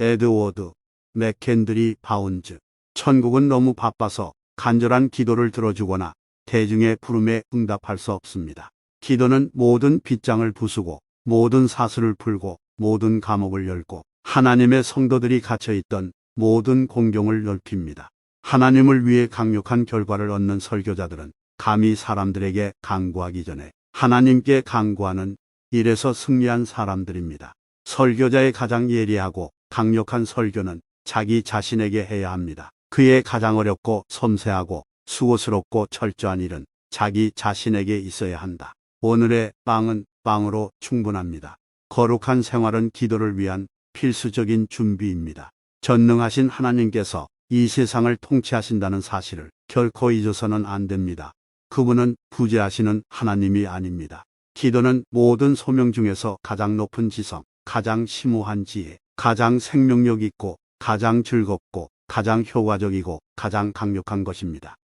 에드워드 맥켄드리 바운즈. 천국은 너무 바빠서 간절한 기도를 들어주거나 대중의 부름에 응답할 수 없습니다. 기도는 모든 빗장을 부수고 모든 사슬을 풀고 모든 감옥을 열고 하나님의 성도들이 갇혀있던 모든 공경을 넓힙니다. 하나님을 위해 강력한 결과를 얻는 설교자들은 감히 사람들에게 강구하기 전에 하나님께 강구하는 일에서 승리한 사람들입니다. 설교자의 가장 예리하고 강력한 설교는 자기 자신에게 해야 합니다. 그의 가장 어렵고 섬세하고 수고스럽고 철저한 일은 자기 자신에게 있어야 한다. 오늘의 빵은 빵으로 충분합니다. 거룩한 생활은 기도를 위한 필수적인 준비입니다. 전능하신 하나님께서 이 세상을 통치하신다는 사실을 결코 잊어서는 안 됩니다. 그분은 부재하시는 하나님이 아닙니다. 기도는 모든 소명 중에서 가장 높은 지성, 가장 심오한 지혜, 가장 생명력 있고 가장 즐겁고 가장 효과적이고 가장 강력한 것입니다.